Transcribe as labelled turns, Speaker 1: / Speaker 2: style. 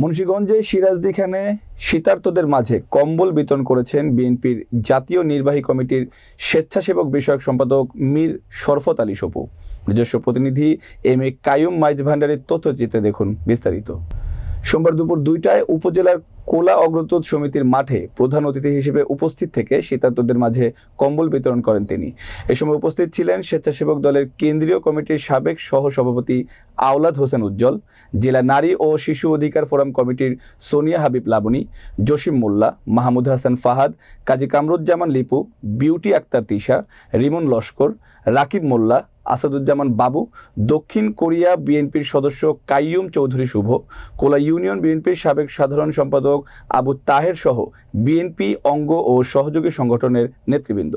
Speaker 1: মুন্সীগঞ্জে সিরাজদিখানে শীতার্তদের মাঝে কম্বল বিতরণ করেছেন বিএনপির জাতীয় নির্বাহী কমিটির স্বেচ্ছাসেবক বিষয়ক সম্পাদক মীর শরফত আলী সপু। নিজস্ব প্রতিনিধি এম এ কায়ুম মাইজ ভান্ডারের তথ্যচিত্রে দেখুন বিস্তারিত। সোমবার দুপুর দুইটায় উপজেলার কোলা অগ্রদূত সমিতির মাঠে প্রধান অতিথি হিসেবে উপস্থিত থেকে শীতার্তদের মাঝে কম্বল বিতরণ করেন তিনি। এ সময় উপস্থিত ছিলেন স্বেচ্ছাসেবক দলের কেন্দ্রীয় কমিটির সাবেক সহসভাপতি আওলাদ হোসেন উজ্জ্বল, জেলা নারী ও শিশু অধিকার ফোরাম কমিটির সোনিয়া হাবিব লাবনী, জসিম মোল্লা, মাহমুদ হাসান ফাহাদ, কাজী কামরুজ্জামান লিপু, বিউটি আক্তার তিশা, রিমন লস্কর, রাকিব মোল্লা আসাদুজ্জামান বাবু, দক্ষিণ কোরিয়া বিএনপির সদস্য কাইয়ুম চৌধুরী শুভ, কোলা ইউনিয়ন বিএনপির সাবেক সাধারণ সম্পাদক আবু তাহের সহ বিএনপি অঙ্গ ও সহযোগী সংগঠনের নেতৃবৃন্দ।